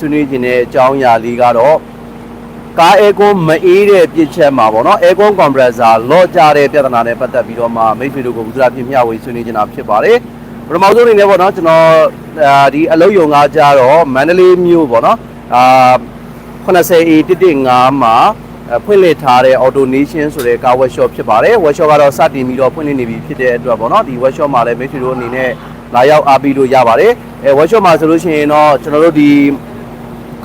ဆွေးနွေးခြင်းတဲ့အကြောင်းအရာလေးကတော့ကားအဲကွန်မအေးတဲ့ပြစ်ချက်မှာပေါ့နော်အဲကွန်ကွန်ပရက်ဆာလော့ကြတဲ့ပြဿနာနဲ့ပတ်သက်ပြီးတော့မှမိတ်ဆွေတို့ကိုဥစ္စာပြမျှဝေဆွေးနွေးနေတာဖြစ်ပါတယ်ပထမဆုံးအနေနဲ့ပေါ့နော်ကျွန်တော်အာဒီအလုံးယုံကားကြတော့မန္တလေးမြို့ပေါ့နော်အာ 80A 115မှာအဲဖွင့်လှစ်ထားတဲ့ Auto Nation ဆိုတဲ့ကား workshop ဖြစ်ပါတယ် workshop ကတော့စတင်ပြီးတော့ဖွင့်လှစ်နေပြီဖြစ်တဲ့အတွက်ပေါ့နော်ဒီ workshop မှာလည်းမိတ်ဆွေတို့အနေနဲ့လာရောက်အားပေးလို့ရပါတယ်အဲ workshop မှာဆိုလို့ရှိရင်တော့ကျွန်တော်တို့ဒီ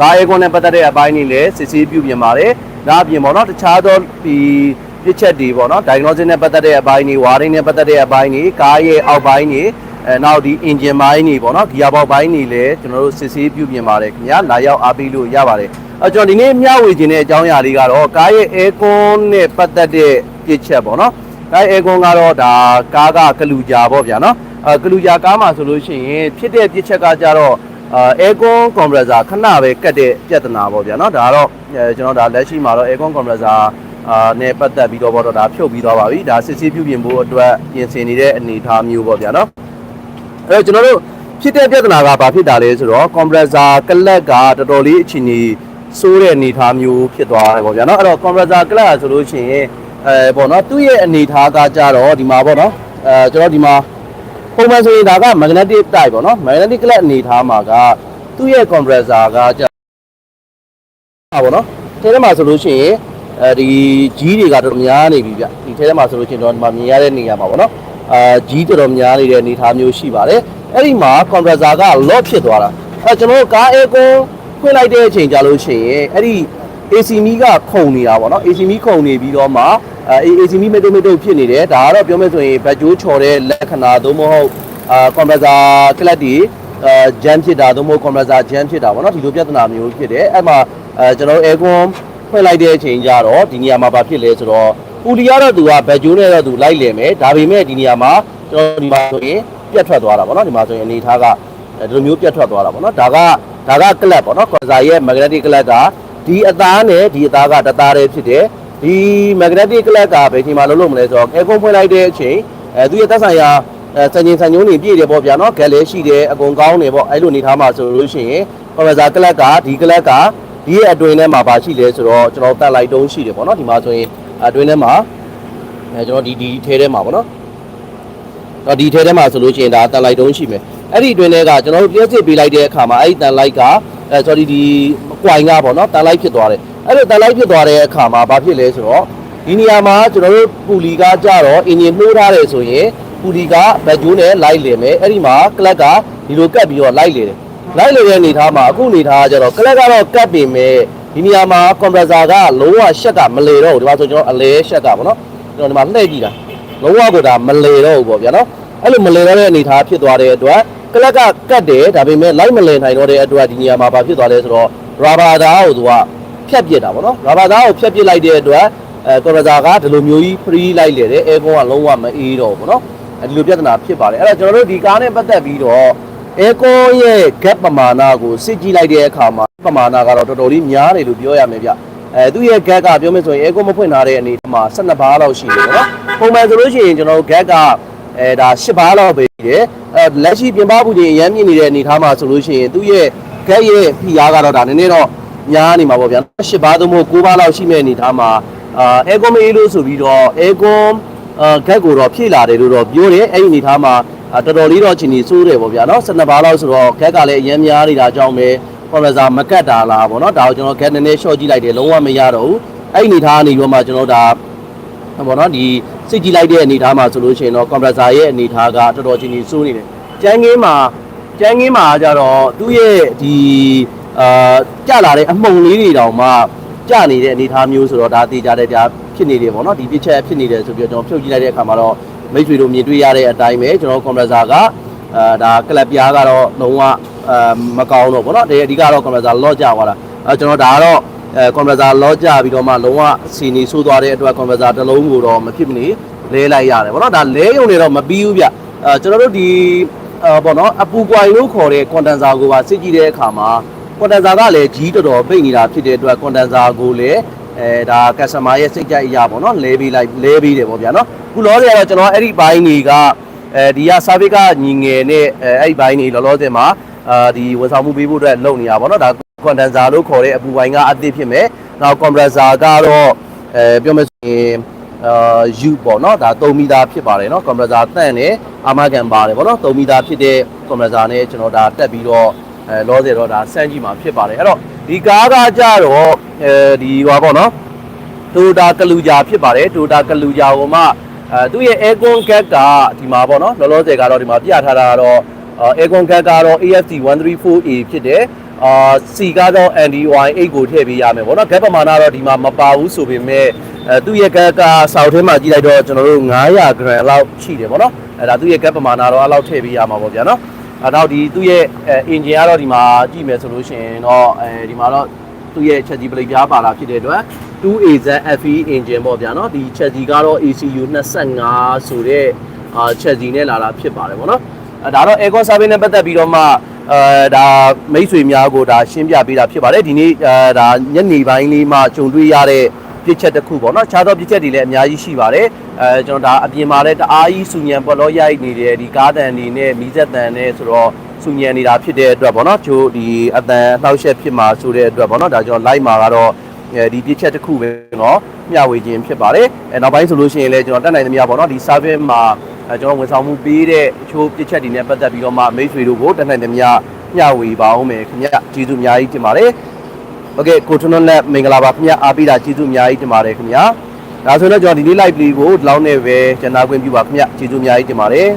ကားရဲကွန်းနဲ့ပတ်သက်တဲ့အပိုင်းတွေလည်းစစ်ဆေးပြုပြင်ပါတယ်။ဒါအပြင်ပေါ့နော်တခြားသောဒီပြစ်ချက်တွေပေါ့နော် diagnosis နဲ့ပတ်သက်တဲ့အပိုင်းတွေ wiring နဲ့ပတ်သက်တဲ့အပိုင်းတွေကားရဲ့အောက်ပိုင်းတွေအဲနောက်ဒီ engine ပိုင်းတွေပေါ့နော် gear box ပိုင်းတွေလည်းကျွန်တော်တို့စစ်ဆေးပြုပြင်ပါတယ်ခင်ဗျာလာရောက်အားပေးလို့ရပါတယ်။အဲကျွန်တော်ဒီနေ့မျှဝေခြင်းတဲ့အကြောင်းအရာလေးကတော့ကားရဲ့ aircon နဲ့ပတ်သက်တဲ့ပြစ်ချက်ပေါ့နော်။ကား aircon ကတော့ဒါကားကကလူကြာပေါ့ဗျာနော်။အဲကလူကြာကားမှာဆိုလို့ရှိရင်ဖြစ်တဲ့ပြစ်ချက်ကကြတော့ အာအဲကွန်ကွန်ပရက်ဆာခဏပဲကတ်တဲ့ပြဿနာပေါ့ဗျာเนาะဒါကတော့အဲကျွန်တော်ဒါလက်ရှိမှာတော့အဲကွန်ကွန်ပရက်ဆာအာနဲ့ပတ်သက်ပြီးတော့ပေါ့တော့ဒါဖြုတ်ပြီးသွားပါပြီဒါစစ်ဆေးပြုပြင်ဖို့အတွက်ပြင်ဆင်နေတဲ့အနေအထားမျိုးပေါ့ဗျာเนาะအဲကျွန်တော်တို့ဖြစ်တဲ့ပြဿနာကဘာဖြစ်တာလဲဆိုတော့ကွန်ပရက်ဆာကလက်ကတော်တော်လေးအချိန်ကြီးစိုးတဲ့အနေအထားမျိုးဖြစ်သွားတယ်ပေါ့ဗျာเนาะအဲ့တော့ကွန်ပရက်ဆာကလက်ကဆိုလို့ရှိရင်အဲပေါ့เนาะသူ့ရဲ့အနေအထားကကြတော့ဒီမှာပေါ့เนาะအဲကျွန်တော်ဒီမှာ ပုံမှန်ဆိုရင်ဒါက magnetic type ပေါ့နော် magnetic class အနေထားမှာကသူ့ရဲ့ compressor ကကြာပါပေါ့နော်ထဲထဲမှာဆိုလို့ရှိရင်အဲဒီကြီးတွေကတော့များနေပြီဗျဒီထဲထဲမှာဆိုလို့ရှိရင်တော့ဒီမှာမြင်ရတဲ့နေရာမှာပေါ့နော်အာကြီးတော်တော်များနေတဲ့အနေထားမျိုးရှိပါတယ်အဲ့ဒီမှာ compressor က lock ဖြစ်သွားတာအဲကျွန်တော်တို့ကား aircon ဖွင့်လိုက်တဲ့အချိန်ကြာလို့ရှိရင်အဲ့ဒီ AC မီးကခုန်နေတာပေါ့နော် AC မီးခုန်နေပြီးတော့မှ အဲ AC မီးမတုံမတုံဖြစ်နေတယ်ဒါကတော့ပြောမယ်ဆိုရင်ဘတ်ဂျိုးချော်တဲ့လက္ခဏာသို့မဟုတ်အာကွန်ပရက်ဆာကလပ်တွေအာဂျမ်ဖြစ်တာသို့မဟုတ်ကွန်ပရက်ဆာဂျမ်ဖြစ်တာပေါ့နော်ဒီလိုပြဿနာမျိုးဖြစ်တယ်အဲ့မှာအဲကျွန်တော်တို့ aircon ဖွင့်လိုက်တဲ့အချိန်ကျတော့ဒီနေရာမှာဘာဖြစ်လဲဆိုတော့ပူလီကတော့သူကဘတ်ဂျိုးနဲ့တော့သူလိုက်လည်မယ်ဒါပေမဲ့ဒီနေရာမှာကျွန်တော်ဒီမှာဆိုရင်ပြတ်ထွက်သွားတာပေါ့နော်ဒီမှာဆိုရင်အနေထားကဒီလိုမျိုးပြတ်ထွက်သွားတာပေါ့နော်ဒါကဒါကကလပ်ပေါ့နော်ကွန်ပရက်ဆာရဲ့ magnetic ကလပ်ကဒီအသားနဲ့ဒီအသားကတသားတည်းဖြစ်တယ် ဒီ magnetic ကလပ်ကဘယ်ချိန်မှာလုံးလို့မလဲဆိုတော့ aircon ဖွင့်လိုက်တဲ့အချိန်အဲသူရဲ့သက်ဆိုင်ရာအဲစံချိန်စံညုံးနေပြည့်တယ်ပေါ့ဗျာနော်ဂက်လည်းရှိတယ်အကုန်ကောင်းတယ်ပေါ့အဲ့လိုနေထားမှာဆိုလို့ရှိရင် compressor ကလပ်ကဒီကလပ်ကဒီရဲ့အတွင်းထဲမှာပါရှိလဲဆိုတော့ကျွန်တော်တက်လိုက်တုံးရှိတယ်ပေါ့နော်ဒီမှာဆိုရင်အတွင်းထဲမှာအဲကျွန်တော်ဒီဒီထဲထဲမှာပေါ့နော်တော့ဒီထဲထဲမှာဆိုလို့ရှိရင်ဒါတက်လိုက်တုံးရှိမယ်အဲ့ဒီအတွင်းထဲကကျွန်တော်တို့ပြည့်စစ်ပေးလိုက်တဲ့အခါမှာအဲ့ဒီတန်လိုက်ကအဲ sorry ဒီအကွိုင်ကပေါ့နော်တန်လိုက်ဖြစ်သွားတယ် အဲ့လိုတန်လိုက်ဖြစ်သွားတဲ့အခါမှာဘာဖြစ်လဲဆိုတော့ဒီနေရာမှာကျွန်တော်တို့ပူလီကကြတော့အင်ဂျင်နှိုးထားတယ်ဆိုရင်ပူလီကဘက်ဂျိုးနဲ့လိုက်လည်မယ်အဲ့ဒီမှာကလပ်ကဒီလိုကတ်ပြီးတော့လိုက်လည်တယ်လိုက်လည်တဲ့အနေထားမှာအခုအနေထားကကြတော့ကလပ်ကတော့ကတ်ပင်မဲ့ဒီနေရာမှာကွန်ပရက်ဆာကလုံးဝရှက်ကမလေတော့ဘူးဒီမှာဆိုကျွန်တော်အလဲရှက်ကပေါ့နော်ကျွန်တော်ဒီမှာလှည့်ကြည့်တာလုံးဝကိုဒါမလေတော့ဘူးပေါ့ဗျာနော်အဲ့လိုမလေတော့တဲ့အနေထားဖြစ်သွားတဲ့အတွက်ကလပ်ကကတ်တယ်ဒါပေမဲ့လိုက်မလည်နိုင်တော့တဲ့အတွက်ဒီနေရာမှာဘာဖြစ်သွားလဲဆိုတော့ရာဘာသားကိုသူက ဖြတ်ပစ်တာပေါ့နော်ရာဘာသားကိုဖြတ်ပစ်လိုက်တဲ့အတွက်အဲကွန်ပရက်ဆာကဒီလိုမျိုးကြီး free လိုက်လေတယ်အဲကွန်ကလုံးဝမအေးတော့ဘူးပေါ့နော်အဲဒီလိုပြဿနာဖြစ်ပါတယ်အဲ့တော့ကျွန်တော်တို့ဒီကားနဲ့ပတ်သက်ပြီးတော့အဲကွန်ရဲ့ gap ပမာဏကိုစစ်ကြည့်လိုက်တဲ့အခါမှာပမာဏကတော့တော်တော်လေးများတယ်လို့ပြောရမယ်ဗျအဲသူ့ရဲ့ gap ကပြောမယ်ဆိုရင်အဲကွန်မဖွင့်ထားတဲ့အနေမှာ12ဘားလောက်ရှိတယ်ပေါ့နော်ပုံမှန်ဆိုလို့ရှိရင်ကျွန်တော်တို့ gap ကအဲဒါ10ဘားလောက်ပဲရှိတယ်အဲလက်ရှိပြင်ပပူချိန်အရမ်းမြင့်နေတဲ့အနေထားမှာဆိုလို့ရှိရင်သူ့ရဲ့ gap ရဲ့ဖိအားကတော့ဒါနည်းနည်းတော့ များနေမှာပေါ့ဗျာ10ဘားသို့မဟုတ်9ဘားလောက်ရှိမဲ့အနေထားမှာအာအဲကွန်မေးလို့ဆိုပြီးတော့အဲကွန်အာဂက်ကိုတော့ဖြည့်လာတယ်လို့တော့ပြောတယ်အဲ့ဒီအနေထားမှာအာတော်တော်လေးတော့ချင်းနေစိုးတယ်ပေါ့ဗျာနော်12ဘားလောက်ဆိုတော့ဂက်ကလည်းအရင်များနေတာကြောင့်ပဲကွန်ပရက်ဆာမကတ်တာလားပေါ့နော်ဒါကိုကျွန်တော်ဂက်နည်းနည်း short ကြည့်လိုက်တယ်လုံးဝမရတော့ဘူးအဲ့ဒီအနေထားကနေပြီးတော့မှကျွန်တော်ဒါပေါ့နော်ဒီစစ်ကြည့်လိုက်တဲ့အနေထားမှာဆိုလို့ရှိရင်တော့ကွန်ပရက်ဆာရဲ့အနေထားကတော်တော်ချင်းနေစိုးနေတယ်ကျန်းကင်းမှာကျန်းကင်းမှာကြတော့သူ့ရဲ့ဒီ အာကြလာတဲ့အမှုန်လေးတွေတောင်မှကြနေတဲ့အနေထားမျိုးဆိုတော့ဒါတေးကြတဲ့ဒါဖြစ်နေတယ်ပေါ့နော်ဒီပြစ်ချက်ဖြစ်နေတယ်ဆိုပြီးတော့ကျွန်တော်ဖြုတ်ကြည့်လိုက်တဲ့အခါမှာတော့မိတ်ဆွေတို့မြင်တွေ့ရတဲ့အတိုင်းပဲကျွန်တော်ကွန်ပရက်ဆာကအာဒါကလပ်ပြားကတော့လုံးဝအာမကောင်းတော့ပေါ့နော်ဒီအဓိကတော့ကွန်ပရက်ဆာလော့ကြသွားတာအဲကျွန်တော်ဒါကတော့အဲကွန်ပရက်ဆာလော့ကြပြီးတော့မှလုံးဝစီနီဆိုးသွားတဲ့အတွက်ကွန်ပရက်ဆာတစ်လုံးကိုတော့မဖြစ်မနေလဲလိုက်ရတယ်ပေါ့နော်ဒါလဲယုံနေတော့မပြီးဘူးဗျအဲကျွန်တော်တို့ဒီအာပေါ့နော်အပူပွိုင်လို့ခေါ်တဲ့ကွန်ဒန်ဆာကိုပါစစ်ကြည့်တဲ့အခါမှာ ကွန်ဒန်ဆာကလည်းကြီးတော်တော်ပိတ်နေတာဖြစ်တဲ့အတွက်ကွန်ဒန်ဆာကိုလည်းအဲဒါကက်စတမာရဲ့စိတ်ကြိုက်အရာပေါ့နော်လဲပေးလိုက်လဲပေးတယ်ပေါ့ဗျာနော်ခုလောဆယ်ကတော့ကျွန်တော်အဲ့ဒီဘိုင်းတွေကအဲဒီက service ကညီငယ်နဲ့အဲအဲ့ဒီဘိုင်းတွေလောလောဆယ်မှာအာဒီဝန်ဆောင်မှုပေးဖို့အတွက်လုပ်နေတာပေါ့နော်ဒါ condenser လို့ခေါ်တဲ့အပူပိုင်းကအသစ်ဖြစ်မယ်နောက် compressor ကတော့အဲပြောမယ်ဆိုရင်အာ U ပေါ့နော်ဒါ3မီတာဖြစ်ပါတယ်နော် compressor တန့်နေအာမခံပါတယ်ပေါ့နော်3မီတာဖြစ်တဲ့ compressor နဲ့ကျွန်တော်ဒါတက်ပြီးတော့ အဲလောဆယ်တော့ဒါစမ်းကြည့်မှာဖြစ်ပါတယ်အဲ့တော့ဒီကားကကြတော့အဲဒီဟောပေါ့နော်တိုတာကလူဂျာဖြစ်ပါတယ်တိုတာကလူဂျာကိုမှအဲသူ့ရဲ့ aircon cat ကဒီမှာပေါ့နော်လောလောဆယ်ကတော့ဒီမှာပြထားတာကတော့အာ aircon cat ကတော့ AFC 134A ဖြစ်တယ်အာ C ကတော့ NDY 8 ကိုထည့်ပေးရမယ်ပေါ့နော် gap ပမာဏတော့ဒီမှာမပါဘူးဆိုပေမဲ့အဲသူ့ရဲ့ gap ကစောက်ထဲမှာကြည့်လိုက်တော့ကျွန်တော်တို့900 gram လောက်ရှိတယ်ပေါ့နော်အဲဒါသူ့ရဲ့ gap ပမာဏတော့အဲ့လောက်ထည့်ပေးရမှာပေါ့ဗျာနော် အဲနောက်ဒီသူ့ရဲ့အဲ engine ကတော့ဒီမှာကြည့်မယ်ဆိုလို့ရှိရင်တော့အဲဒီမှာတော့သူ့ရဲ့ချက်ကြီးပလိပြားပါလာဖြစ်တဲ့အတွက် 2AZ FE engine ပေါ့ဗျာနော်ဒီချက်ကြီးကတော့ ACU 25ဆိုတဲ့အာချက်ကြီးနဲ့လာတာဖြစ်ပါတယ်ပေါ့နော်အဲဒါတော့ Aircon Service နဲ့ပတ်သက်ပြီးတော့မှအဲဒါမိတ်ဆွေများကိုဒါရှင်းပြပေးတာဖြစ်ပါတယ်ဒီနေ့အဲဒါညနေပိုင်းလေးမှကြုံတွေ့ရတဲ့ ပြစ်ချက်တစ်ခုပေါ့နော်ခြားသောပြစ်ချက်တွေလည်းအများကြီးရှိပါတယ်အဲကျွန်တော်ဒါအပြင်မှာလည်းတအားကြီးစူညံပေါ်လို့ရိုက်နေတယ်ဒီကားတန်တွေနဲ့မီးစက်တန်နဲ့ဆိုတော့စူညံနေတာဖြစ်တဲ့အတွက်ပေါ့နော်ချိုးဒီအတန်နှောက်ယှက်ဖြစ်မှာဆိုတဲ့အတွက်ပေါ့နော်ဒါကြောင့် live မှာကတော့အဲဒီပြစ်ချက်တစ်ခုပဲနော်မျှဝေခြင်းဖြစ်ပါတယ်အဲနောက်ပိုင်းဆိုလို့ရှိရင်လည်းကျွန်တော်တက်နိုင်သမျှပေါ့နော်ဒီ service မှာအဲကျွန်တော်ဝန်ဆောင်မှုပေးတဲ့အချိုးပြစ်ချက်တွေနဲ့ပတ်သက်ပြီးတော့မှမိတ်ဆွေတို့ကိုတက်နိုင်သမျှမျှဝေပါအောင်မယ်ခင်ဗျကျေးဇူးအများကြီးတင်ပါတယ် ဟုတ်ကဲ့ကိုထွန်းထွန်းလက်မင်္ဂလာပါခင်ဗျာအားပေးတာကျေးဇူးအများကြီးတင်ပါတယ်ခင်ဗျာဒါဆိုတော့ကျွန်တော်ဒီနေ့ live play ကိုဒီလောက်နဲ့ပဲကျန်နာခွင့်ပြုပါခင်ဗျာကျေးဇူးအများကြီးတင်ပါတယ်